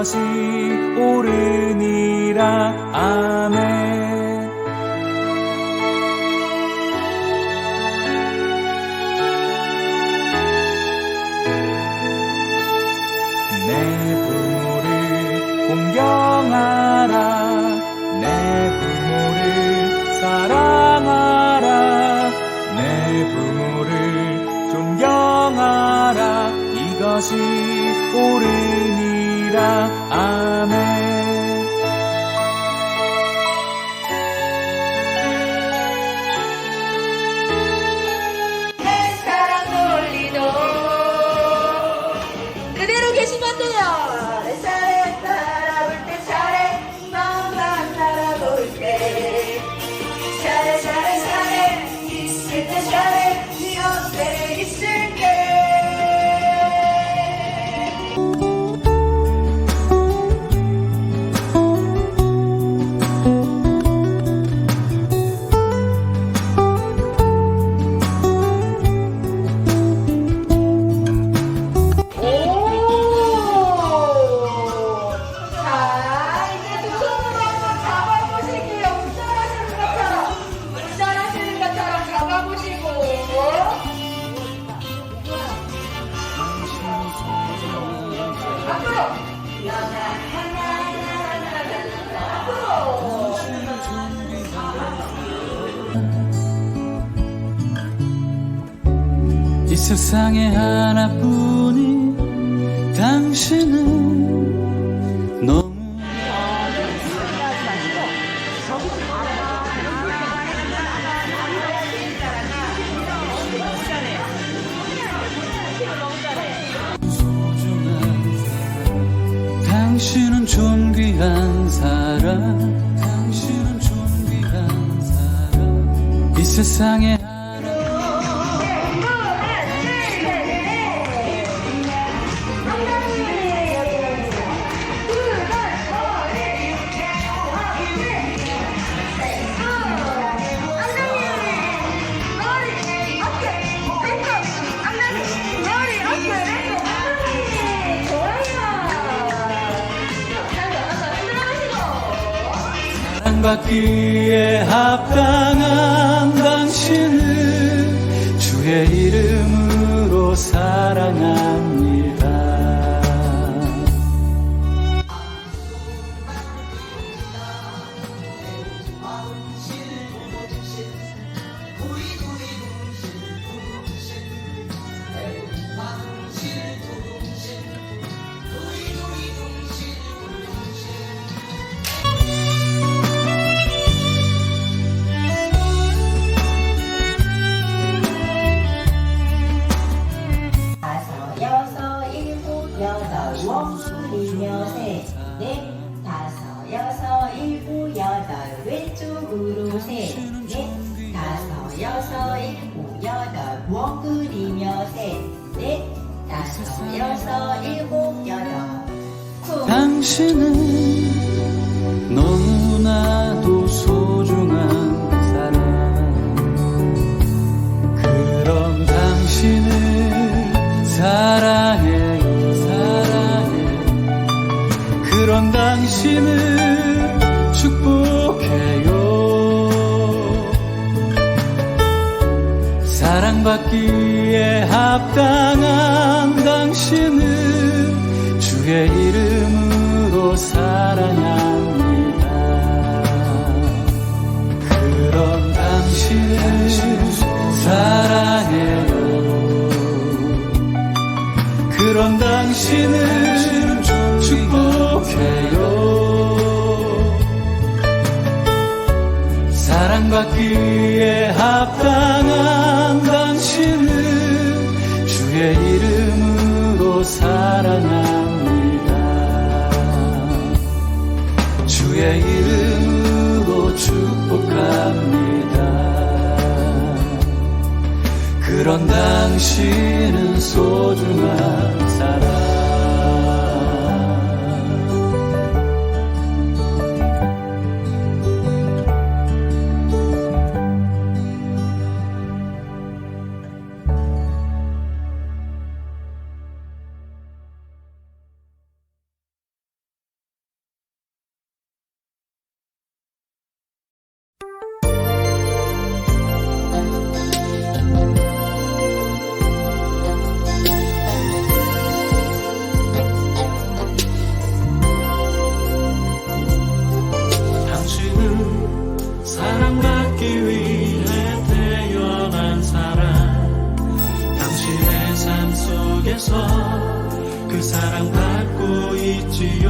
이것이 옳으니라. 아멘. 내 부모를 공경하라. 내 부모를 사랑하라. 내 부모를 존경하라. 이것이 옳으니라 아 세상에 하나뿐인 당신은 너무 당신은 존귀한 사람. 당신은 존귀한 사람. 이 세상에 받기에 합당한 당신을 주의 이름으로 사랑합니다. 여섯, 일곱, 여덟, 쿵. 당신은 너무나도 소중한 사람. 그런 당신을 사랑해요 사랑해. 그런 당신을 축복해요 사랑받기에 합당한 당신을 주의 이름으로 사랑합니다. 그런 당신을 사랑해요. 그런 당신을 축복해요. 사랑받기에 합당한 그 사랑 받고 있지요.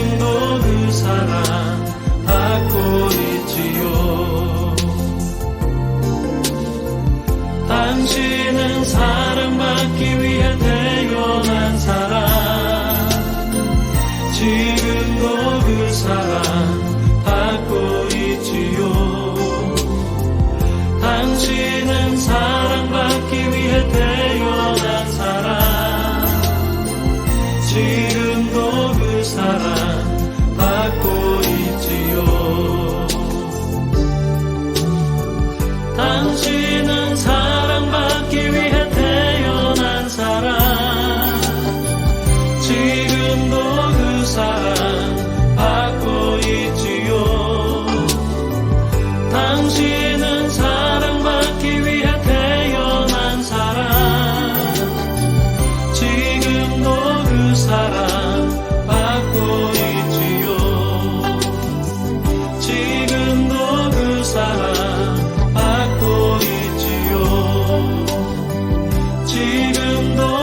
mundo.